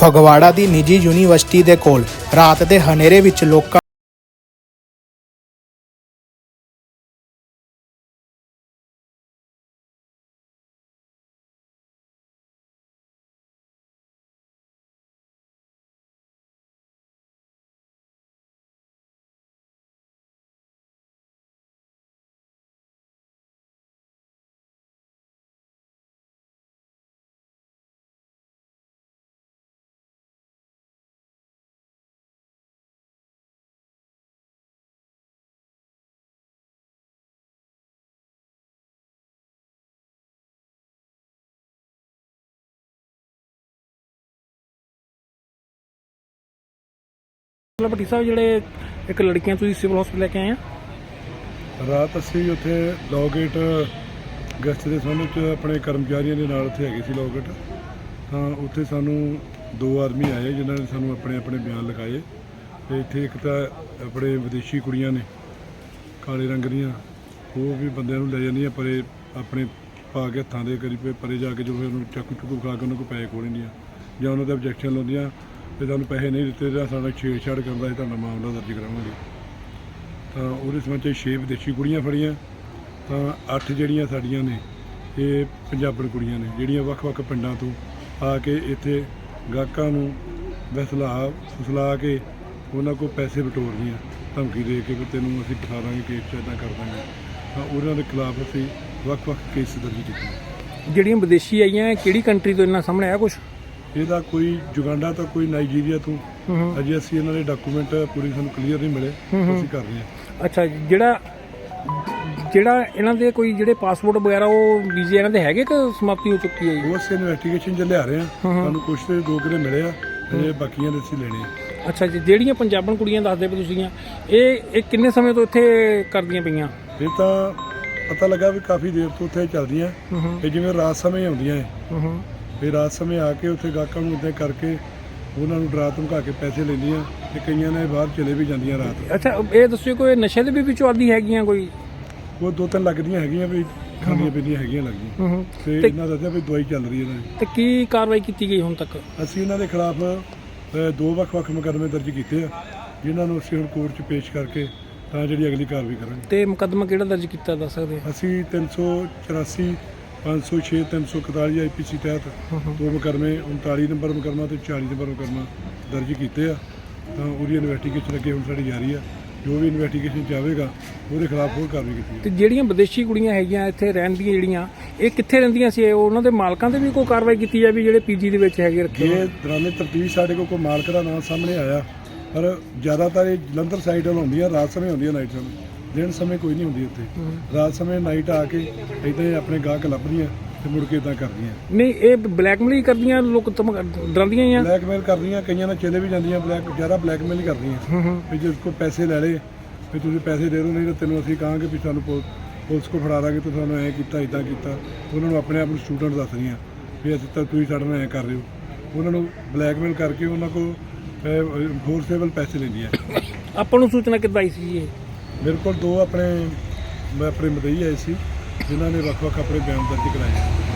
ਫਗਵਾੜਾ ਦੀ ਨਿੱਜੀ ਯੂਨੀਵਰਸਿਟੀ ਦੇ ਕੋਲ ਰਾਤ ਦੇ ਹਨੇਰੇ ਵਿੱਚ ਲੋਕਾਂ ਮਤਲਬ ਭੱਟੀ ਸਾਹਿਬ, ਜਿਹੜੇ ਇੱਕ ਲੜਕੀਆਂ ਤੁਸੀਂ ਸਿਵਲ ਹਸਪੀਟਲ ਲੈ ਕੇ ਆਏ ਆ? ਰਾਤ ਅਸੀਂ ਉੱਥੇ ਲੋਗੇਟ ਗਸਤ ਦੇ ਸੰਬੰਧ ਵਿੱਚ ਆਪਣੇ ਕਰਮਚਾਰੀਆਂ ਦੇ ਨਾਲ ਉੱਥੇ ਹੈਗੇ ਸੀ ਲੋਗੇਟ ਤਾਂ ਉੱਥੇ ਸਾਨੂੰ ਦੋ ਆਦਮੀ ਆਏ ਜਿਨ੍ਹਾਂ ਨੇ ਸਾਨੂੰ ਆਪਣੇ ਆਪਣੇ ਬਿਆਨ ਲਗਾਏ ਤੇ ਇੱਥੇ ਇੱਕ ਤਾਂ ਆਪਣੇ ਵਿਦੇਸ਼ੀ ਕੁੜੀਆਂ ਨੇ, ਕਾਲੇ ਰੰਗ ਦੀਆਂ। ਉਹ ਵੀ ਬੰਦਿਆਂ ਨੂੰ ਲੈ ਜਾਂਦੀਆਂ, ਪਰੇ ਆਪਣੇ ਪਾ ਕੇ ਹੱਥਾਂ ਦੇ ਕਰੀਬ ਪਰੇ ਜਾ ਕੇ ਜਦੋਂ ਉਹਨੂੰ ਚਾਕੂ ਚੁੱਕੂ ਖਾ ਕੇ ਉਹਨਾਂ ਕੋਲ ਪੈਸੇ ਖੋਹ ਲੈਂਦੀਆਂ ਜਾਂ ਉਹਨਾਂ ਤੇ ਆਬਜੈਕਸ਼ਨ ਲਾਉਂਦੀਆਂ। ਤੇ ਤੁਹਾਨੂੰ ਪੈਸੇ ਨਹੀਂ ਦਿੱਤੇ ਜਾਂ ਸਾਡਾ ਛੇੜਛਾੜ ਕਰਦਾ ਇਹ ਤੁਹਾਡਾ ਮਾਮਲਾ ਦਰਜ ਕਰਾਵਾਂਗੇ। ਤਾਂ ਉਹਦੇ ਸੰਬੰਧ 'ਚ ਛੇ ਵਿਦੇਸ਼ੀ ਕੁੜੀਆਂ ਫੜੀਆਂ। ਤਾਂ ਅੱਠ ਜਿਹੜੀਆਂ ਸਾਡੀਆਂ ਨੇ, ਇਹ ਪੰਜਾਬਣ ਕੁੜੀਆਂ ਨੇ, ਜਿਹੜੀਆਂ ਵੱਖ-ਵੱਖ ਪਿੰਡਾਂ ਤੋਂ ਆ ਕੇ ਇੱਥੇ ਗਾਹਕਾਂ ਨੂੰ ਵਸਲਾ, ਫਸਲਾ ਕੇ ਉਹਨਾਂ ਕੋਲ ਪੈਸੇ ਬਟੋਰਦੀਆਂ ਧਮਕੀ ਦੇ ਕੇ ਵੀ ਤੈਨੂੰ ਅਸੀਂ ਫਸਾ ਦਾਂਗੇ, ਕੇਸ 'ਚ ਇੱਦਾਂ ਕਰ ਦਾਂਗੇ। ਤਾਂ ਉਹਨਾਂ ਦੇ ਖਿਲਾਫ ਅਸੀਂ ਵੱਖ-ਵੱਖ ਕੇਸ ਦਰਜ ਕੀਤੇ ਜਿਹੜੀਆਂ ਵਿਦੇਸ਼ੀ ਆਈਆਂ, ਕਿਹੜੀ ਕੰਟਰੀ ਤੋਂ ਇਹਨਾਂ ਸਾਹਮਣੇ ਆਇਆ ਕੁਝ ਇਹਦਾ ਕੋਈ ਜੁਗਾਂਡਾ ਤੋਂ ਕੋਈ ਨਾਈਜੀਰੀਆ ਤੋਂ। ਅਜੇ ਅਸੀਂ ਇਹਨਾਂ ਦੇ ਡਾਕੂਮੈਂਟ ਪੂਰੀ ਸਾਨੂੰ ਕਲੀਅਰ ਨਹੀਂ ਮਿਲੇ। ਅਸੀਂ ਕਰ ਰਹੇ ਹਾਂ। ਅੱਛਾ ਜਿਹੜਾ ਜਿਹੜਾ ਇਹਨਾਂ ਦੇ ਕੋਈ ਜਿਹੜੇ ਪਾਸਪੋਰਟ ਵਗੈਰਾ ਉਹ ਵੀਜ਼ੇ ਇਹਨਾਂ ਦੇ ਹੈਗੇ ਕਿ ਸਮਾਪਤੀ ਹੋ ਚੁੱਕੀ ਹੈ ਜੀ? ਉਸ ਇਨਵੈਸਟੀਗੇਸ਼ਨ ਚ ਲਿਆ ਰਹੇ ਹਾਂ। ਸਾਨੂੰ ਕੁਝ ਤੇ ਦੋ ਕਿਲੇ ਮਿਲੇ ਆ ਤੇ ਬਾਕੀਆਂ ਦੇ ਅਸੀਂ ਲੈਣੇ ਆ। ਅੱਛਾ ਜੀ ਜਿਹੜੀਆਂ ਪੰਜਾਬਣ ਕੁੜੀਆਂ ਦੱਸਦੇ ਪਏ ਤੁਸੀਂ ਆ ਇਹ ਇਹ ਕਿੰਨੇ ਸਮੇਂ ਤੋਂ ਇੱਥੇ ਕਰਦੀਆਂ ਪਈਆਂ? ਇਹ ਤਾਂ ਪਤਾ ਲੱਗਾ ਵੀ ਕਾਫੀ ਦੇਰ ਤੋਂ ਉੱਥੇ ਚੱਲਦੀਆਂ। ਇਹ ਜਿਵੇਂ ਰਾਤ ਸਮੇਂ ਆਉਂਦੀਆਂ ਹੂੰ। ਫਿਰ ਰਾਤ ਸਮੇਂ ਆ ਕੇ ਉੱਥੇ ਗਾਹਕਾਂ ਨੂੰ ਇੱਦਾਂ ਕਰਕੇ ਉਹਨਾਂ ਨੂੰ ਡਰਾ ਧਮਕਾ ਕੇ ਪੈਸੇ ਲੈਂਦੀਆਂ ਤੇ ਕਈਆਂ ਨੇ ਬਾਹਰ ਚਲੇ ਵੀ ਜਾਂਦੀਆਂ ਰਾਤ ਅੱਛਾ ਇਹ ਦੱਸਿਓ ਕੋਈ ਨਸ਼ੇ ਦੇ ਵੀ ਵਿੱਚੋਂ ਆਦੀ ਹੈਗੀਆਂ ਕੋਈ? ਉਹ ਦੋ ਤਿੰਨ ਲੱਗਦੀਆਂ ਹੈਗੀਆਂ ਵੀ ਖਾਣੀਆਂ ਪੀਣੀਆਂ ਹੈਗੀਆਂ ਲੱਗਦੀਆਂ। ਤੇ ਇਹਨਾਂ ਦਾ ਦੱਸਿਆ ਵੀ ਦਵਾਈ ਚੱਲ ਰਹੀ ਹੈ ਇਹਨਾਂ ਦੀ ਤੇ ਕੀ ਕਾਰਵਾਈ ਕੀਤੀ ਗਈ ਹੁਣ ਤੱਕ? ਅਸੀਂ ਇਹਨਾਂ ਦੇ ਖਿਲਾਫ ਦੋ ਵੱਖ-ਵੱਖ ਮੁਕੱਦਮੇ ਦਰਜ ਕੀਤੇ ਆ ਜਿਨ੍ਹਾਂ ਨੂੰ ਅਸੀਂ ਹੁਣ ਕੋਰਟ 'ਚ ਪੇਸ਼ ਕਰਕੇ ਤਾਂ ਜਿਹੜੀ ਅਗਲੀ ਕਾਰਵਾਈ ਕਰਾਂਗੇ। ਤੇ ਮੁਕੱਦਮਾ ਕਿਹੜਾ ਦਰਜ ਕੀਤਾ ਦੱਸ ਸਕਦੇ ਅਸੀਂ 384 506 341 ਆਈਪੀਸੀ ਤਹਿਤ ਦੋ ਮੁਕੱਦਮੇ 39 ਨੰਬਰ ਮੁਕੱਦਮਾ ਤੇ 40 ਨੰਬਰ ਮੁਕੱਦਮਾ ਦਰਜ ਕੀਤੇ ਆ। ਤਾਂ ਉਹਦੀ ਇਨਵੈਸਟੀਗੇਸ਼ਨ ਅੱਗੇ ਹੁਣ ਸਾਡੀ ਜਾਰੀ ਆ। ਜੋ ਵੀ ਇਨਵੈਸਟੀਗੇਸ਼ਨ ਚਾਹੇਗਾ ਉਹਦੇ ਖਿਲਾਫ ਹੋਰ ਕਾਰਵਾਈ ਕੀਤੀ ਤੇ ਜਿਹੜੀਆਂ ਵਿਦੇਸ਼ੀ ਕੁੜੀਆਂ ਹੈਗੀਆਂ ਇੱਥੇ ਰਹਿਣ ਦੀਆਂ ਜਿਹੜੀਆਂ ਇਹ ਕਿੱਥੇ ਰਹਿੰਦੀਆਂ ਸੀ? ਉਹਨਾਂ ਦੇ ਮਾਲਕਾਂ ਤੇ ਵੀ ਕੋਈ ਕਾਰਵਾਈ ਕੀਤੀ ਜਾਵੇ ਜਿਹੜੇ ਪੀਜੀ ਦੇ ਵਿੱਚ ਹੈਗੇ ਰੱਖੇ? ਇਹ ਦੌਰਾਨੇ ਤਫਤੀਸ਼ ਸਾਡੇ ਕੋਲ ਕੋਈ ਮਾਲਕ ਦਾ ਨਾਮ ਸਾਹਮਣੇ ਆਇਆ ਪਰ ਜ਼ਿਆਦਾਤਰ ਇਹ ਜਲੰਧਰ ਸਾਈਡ ਵੱਲ ਹੁੰਦੀਆਂ ਰਾਤ ਸਮੇਂ ਹੁੰਦੀਆਂ ਨਾਈਟ ਸਮੇਂ। ਦਿਨ ਸਮੇਂ ਕੋਈ ਨਹੀਂ ਹੁੰਦੀ ਉੱਥੇ ਰਾਤ ਸਮੇਂ ਨਾਈਟ ਆ ਕੇ ਇਦਾਂ ਹੀ ਆਪਣੇ ਗਾਹਕ ਲੱਭਦੀਆਂ ਤੇ ਮੁੜ ਕੇ ਇਦਾਂ ਕਰਦੀਆਂ। ਨਹੀਂ ਇਹ ਬਲੈਕਮੇਲ ਕਰਦੀਆਂ ਲੋਕ ਧਮਕ- ਡਰਾਉਂਦੀਆਂ ਹੀ ਆ। ਬਲੈਕਮੇਲ ਕਰਦੀਆਂ ਕਈਆਂ ਨਾਲ ਚਲੇ ਵੀ ਜਾਂਦੀਆਂ ਬਲੈਕ ਜ਼ਿਆਦਾ ਬਲੈਕਮੇਲ ਹੀ ਕਰਦੀਆਂ। ਵੀ ਜੇ ਕੋ ਪੈਸੇ ਲੈ ਲਏ ਵੀ ਤੁਸੀਂ ਪੈਸੇ ਦੇ ਦਿਓ ਨਹੀਂ ਤਾਂ ਤੈਨੂੰ ਅਸੀਂ ਕਹਾਂਗੇ ਵੀ ਸਾਨੂੰ ਪੁਲ- ਪੁਲਿਸ ਕੋ ਫੜਾ ਦਾਂਗੇ ਤੂੰ ਸਾਨੂੰ ਐਂ ਕੀਤਾ ਇਦਾਂ ਕੀਤਾ। ਉਹਨਾਂ ਨੂੰ ਆਪਣੇ ਆਪ ਨੂੰ ਸਟੂਡੈਂਟ ਦੱਸਦੀਆਂ ਵੀ ਅਸੀਂ ਤਾਂ ਤੁਸੀਂ ਸਾਡੇ ਨਾਲ ਐਂ ਕਰ ਰਹੇ ਹੋ। ਉਹਨਾਂ ਨੂੰ ਬਲੈਕਮੇਲ ਕਰਕੇ ਉਹਨਾਂ ਕੋ ਫੋਰਸੇਬਲ ਪੈਸੇ ਲੈਂਦੀਆਂ। ਆਪਾਂ ਨੂੰ ਸੂਚਨਾ ਕਿੱਦਾਂ ਆਈ ਸੀ ਇਹ? ਮੇਰੇ ਕੋਲ ਦੋ ਆਪਣੇ, ਮੈਂ ਆਪਣੇ ਮਦਈ ਆਏ ਸੀ, ਜਿਨ੍ਹਾਂ ਨੇ ਵੱਖ-ਵੱਖ ਆਪਣੇ ਬਿਆਨ ਦਰਜ ਕਰਾਏ।